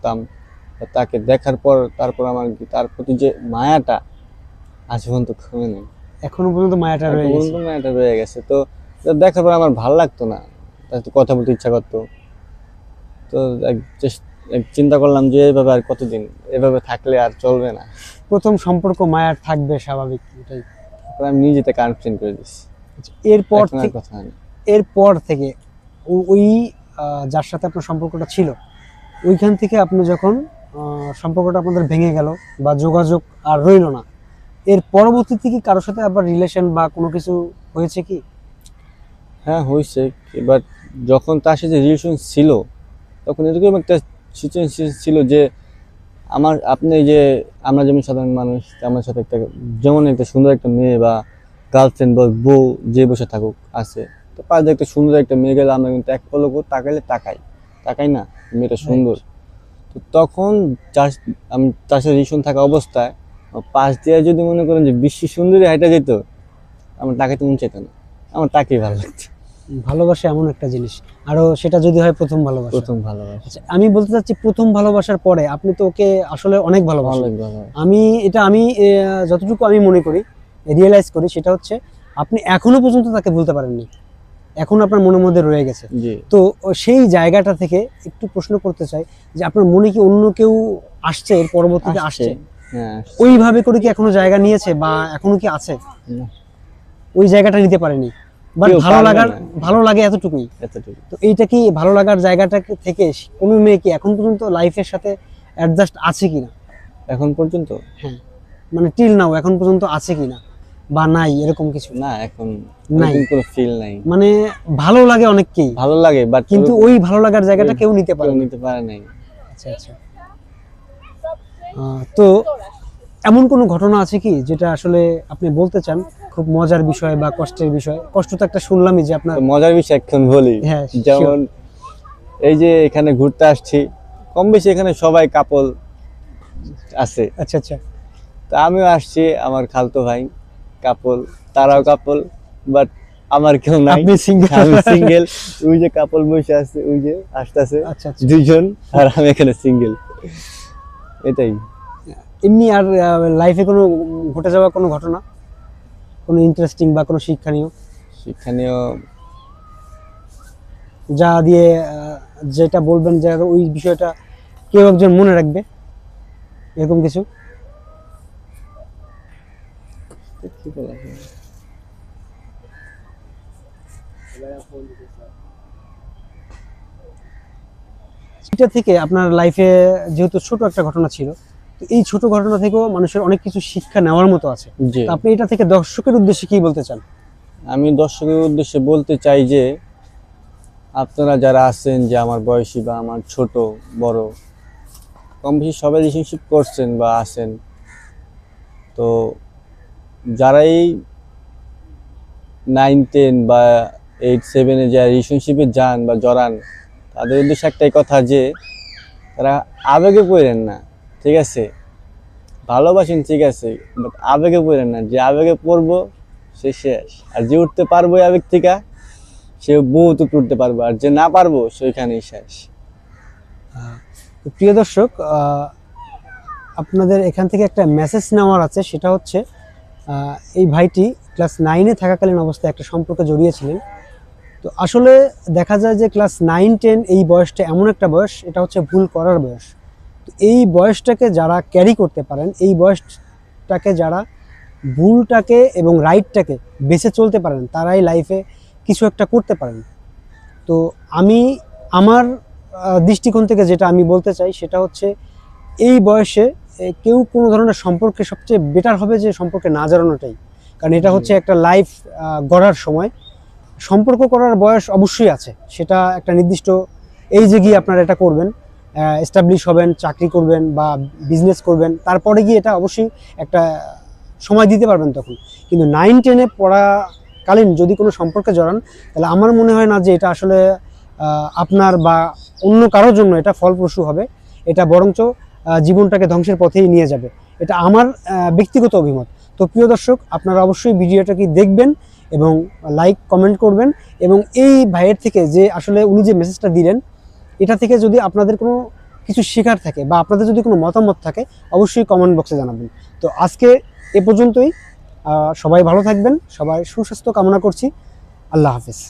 করতাম তাকে দেখার পর তারপর আমার তার প্রতি যে মায়াটা আজ পর্যন্ত কমে নেই। এখনও পর্যন্ত মায়াটা রয়ে গেছে। মায়াটা রয়ে গেছে। তো দেখার পর আমার ভালো লাগতো না। তার কথা বলতে ইচ্ছা করতো। তো চিন্তা করলাম যে এভাবে আর কতদিন এভাবে থাকলে আর চলবে না। প্রথম সম্পর্ক মায়ার থাকবে স্বাভাবিক এটাই। তারপর আমি নিজে থেকে আনফ্রেন্ড করে দিচ্ছি এরপর এখন থেকে কথা এরপর থেকে ওই যার সাথে আপনার সম্পর্কটা ছিল ওইখান থেকে আপনি যখন সম্পর্কটা আপনাদের ভেঙে গেল বা যোগাযোগ আর রইল না, এর পরবর্তীতে কি কারোর সাথে আবার রিলেশন বা কোনো কিছু হয়েছে কি? হ্যাঁ হয়েছে এবার যখন তার সাথে রিলেশন ছিল, তখন এরকম একটা সিচুয়েশন ছিল যে আমার, আপনি যে আমরা যেমন সাধারণ মানুষ আমার সাথে একটা, যেমন একটা সুন্দর একটা মেয়ে বা গার্লফ্রেন্ড বা বউ যে বসে থাকুক, আছে। তো পাশে একটা সুন্দর একটা মেয়ে গেলে, আমরা কিন্তু এক পলক তাকাইলে তাকাই তাকাই না। মেয়েটা সুন্দর। তো তখন যার আমি সাথে রিলেশন থাকা অবস্থায় পাশ দিয়ে যদি মনে করেন যে বিশ্ব সুন্দরী হাইটা যেত আমার তাকাইতে মন চাইতো না। আমার তাকেই ভালো লাগতো। ভালোবাসা এমন একটা জিনিস। আরও সেটা যদি হয় প্রথম ভালোবাসা। প্রথম ভালোবাসা। আচ্ছা, আমি বলতে চাচ্ছি প্রথম ভালোবাসার পরে আপনি তো ওকে আসলে অনেক ভালোবাসেন। অনেক ভালোবাসা আমি এটা আমি যতটুকু আমি মনে করি রিয়েলাইজ করি সেটা হচ্ছে আপনি এখনও পর্যন্ত তাকে ভুলতে পারেননি। এখন আপনার মনের মধ্যে রয়ে গেছে। তো সেই জায়গাটা থেকে একটু প্রশ্ন করতে চাই যে আপনার মনে কি অন্য কেউ আসছে এর পরবর্তীতে আসছে। হ্যাঁ ওইভাবে করে কি এখনও জায়গা নিয়েছে বা এখনও কি আছে? ওই জায়গাটা নিতে পারেনি। বাট ভালো লাগার ভালো লাগে এতটুকুই। এতটুকু তো এইটা কি ভালো লাগার জায়গাটা থেকে কোনো মেয়ে কি এখন পর্যন্ত লাইফের সাথে অ্যাডজাস্ট আছে কিনা? এখন পর্যন্ত? হ্যাঁ। মানে টিল নাও এখন পর্যন্ত আছে কিনা? বা নাই এরকম কিছু? না এখন নাই। কোনো ফিল নাই। মানে ভালো লাগে অনেককেই। ভালো লাগে বাট কিন্তু ওই ভালো লাগার জায়গাটা কেউ নিতে পারে নিতে পারে নাই। আচ্ছা আচ্ছা। তো এমন কোনো ঘটনা আছে কি যেটা আসলে আপনি বলতে চান খুব মজার বিষয় বা কষ্টের বিষয়? কষ্ট তো একটা শুনলামই যে আপনার মজার বিষয় এখন বলি। হ্যাঁ, যেমন এই যে এখানে ঘুরতে আসছি কম বেশি এখানে সবাই কাপল আছে। আচ্ছা আচ্ছা। তো আমিও আসছি আমার খালতো ভাই। কাপল তারাও কাপল বাট আমার কেউ নাই। আপনি সিঙ্গেল আমি সিঙ্গেল ওই যে কাপল বসে আছে ওই যে আসতেছে। আচ্ছা আচ্ছা। দুইজন আর আমি এখানে সিঙ্গেল এটাই। এমনি আর লাইফে কোনো ঘটে যাওয়া কোনো ঘটনা? কোনো ইন্টারেস্টিং বা কোনো শিক্ষণীয়? শিক্ষণীয়? যা দিয়ে যেটা বলবেন যে ওই বিষয়টা কেউ একজন মনে রাখবে? এরকম কিছু? কি বলা যায়? এটা থেকে আপনার লাইফে যেহেতু ছোট একটা ঘটনা ছিল তো এই ছোট ঘটনা থেকেও মানুষের অনেক কিছু শিক্ষা নেওয়ার মতো আছে। তো আপনি এটা থেকে দর্শকের উদ্দেশ্যে কি বলতে চান? আমি দর্শকের উদ্দেশ্যে বলতে চাই যে আপনারা যারা আছেন যে আমার বয়সী বা আমার ছোট বড় কম বেশি সবাই রিলেশনশিপ করছেন বা আছেন তো যারাই নাইন টেন বা এইট সেভেনে যা রিলেশনশিপে যান বা জড়ান, তাদের উদ্দেশ্যে একটাই কথা যে, তারা আবেগে পড়েন না, ঠিক আছে? ভালোবাসেন, ঠিক আছে বাট আবেগে পড়েন না। যে আবেগে পড়ব, সে শেষ। আর যে উঠতে পারব আবেগ থেকে, সে বহুত উঠতে পারব। আর যে না পারব সেখানেই শেষ। প্রিয় দর্শক আপনাদের এখান থেকে একটা মেসেজ নেওয়ার আছে, সেটা হচ্ছে এই ভাইটি ক্লাস নাইনে থাকাকালীন অবস্থায় একটা সম্পর্কে জড়িয়েছিলেন। তো আসলে দেখা যায় যে ক্লাস নাইন টেন এই বয়সটা এমন একটা বয়স, এটা হচ্ছে ভুল করার বয়স। তো এই বয়সটাকে যারা ক্যারি করতে পারেন, এই বয়সটাকে যারা ভুলটাকে এবং রাইটটাকে বেছে চলতে পারেন, তারাই লাইফে কিছু একটা করতে পারেন। তো আমি, আমার দৃষ্টিকোণ থেকে যেটা আমি বলতে চাই, সেটা হচ্ছে এই বয়সে কেউ কোনো ধরনের সম্পর্কে সবচেয়ে বেটার হবে যে সম্পর্কে না জড়ানোটাই কারণ এটা হচ্ছে একটা লাইফ গড়ার সময়। সম্পর্ক করার বয়স অবশ্যই আছে। সেটা একটা নির্দিষ্ট এই যে গিয়ে আপনারা এটা করবেন। এস্টাবলিশ হবেন চাকরি করবেন বা বিজনেস করবেন। তারপরে গিয়ে এটা অবশ্যই একটা সময় দিতে পারবেন তখন। কিন্তু নাইন টেনে পড়াকালীন যদি কোনো সম্পর্কে জড়ান তাহলে আমার মনে হয় না যে এটা আসলে আপনার বা অন্য কারোর জন্য এটা ফলপ্রসূ হবে। এটা বরঞ্চ জীবনটাকে ধ্বংসের পথেই নিয়ে যাবে। এটা আমার ব্যক্তিগত অভিমত। তো প্রিয় দর্শক, আপনারা অবশ্যই ভিডিওটাকে দেখবেন এবং লাইক, কমেন্ট করবেন এবং এই ভাইয়ের থেকে যে আসলে উনি যে মেসেজটা দিলেন, এটা থেকে যদি আপনাদের কোনো কিছু শেখার থাকে বা আপনাদের যদি কোনো মতামত থাকে, অবশ্যই কমেন্ট বক্সে জানাবেন। তো আজকে এ পর্যন্তই। সবাই ভালো থাকবেন, সবাই সুস্বাস্থ্য কামনা করছি। আল্লাহ হাফিজ।